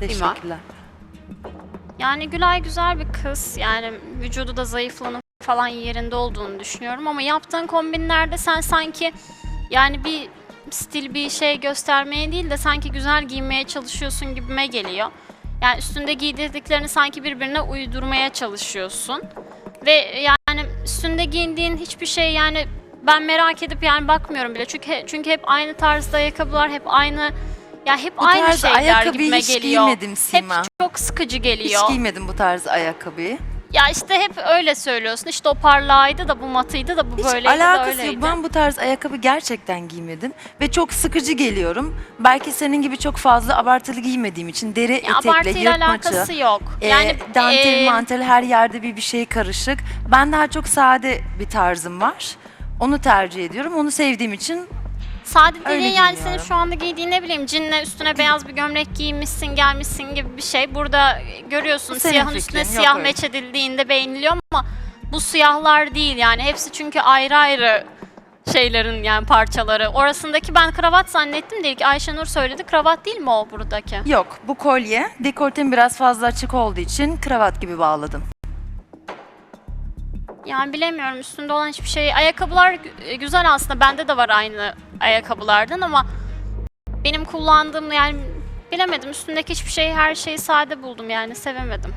Teşekkürler. Yani Gülay güzel bir kız. Yani vücudu da zayıflanıp falan yerinde olduğunu düşünüyorum ama yaptığın kombinlerde sen sanki yani bir stil bir şey göstermeye değil de sanki güzel giyinmeye çalışıyorsun gibime geliyor. Yani üstünde giydirdiklerini sanki birbirine uydurmaya çalışıyorsun. Ve yani üstünde giyindiğin hiçbir şey yani ben merak edip yani bakmıyorum bile. Çünkü çünkü hep aynı tarzda ayakkabılar, hep aynı ya hep Bu aynı tarz şeyler ayakkabıyı gibime hiç geliyor. giymedim Sima. Hep çok sıkıcı geliyor. Hiç giymedim bu tarz ayakkabıyı. Ya işte hep öyle söylüyorsun. İşte o parlağıydı da bu matıydı da bu Hiç böyleydi de alakası öyleydi. yok. Ben bu tarz ayakkabı gerçekten giymedim. Ve çok sıkıcı geliyorum. Belki senin gibi çok fazla abartılı giymediğim için deri Ya etekle, abartıyla yırtmaçı, alakası yok. e, yani dantel e, mantel her yerde bir bir şey karışık. Ben daha çok sade bir tarzım var. Onu tercih ediyorum. Onu sevdiğim için sade öyle yani senin şu anda giydiğin ne bileyim cinle üstüne beyaz bir gömlek giymişsin gelmişsin gibi bir şey. Burada görüyorsun senin siyahın fikrin, üstüne yok siyah öyle. meç edildiğinde beğeniliyor ama bu siyahlar değil yani hepsi çünkü ayrı ayrı şeylerin yani parçaları. Orasındaki ben kravat zannettim de ilk Ayşenur söyledi. Kravat değil mi o buradaki? yok. Bu kolye dekoltem biraz fazla açık olduğu için kravat gibi bağladım. Yani bilemiyorum üstünde olan hiçbir şey. Ayakkabılar gü- güzel aslında. Bende de var aynı ayakkabılardan ama benim kullandığım yani bilemedim. Üstündeki hiçbir şey her şeyi sade buldum yani sevemedim.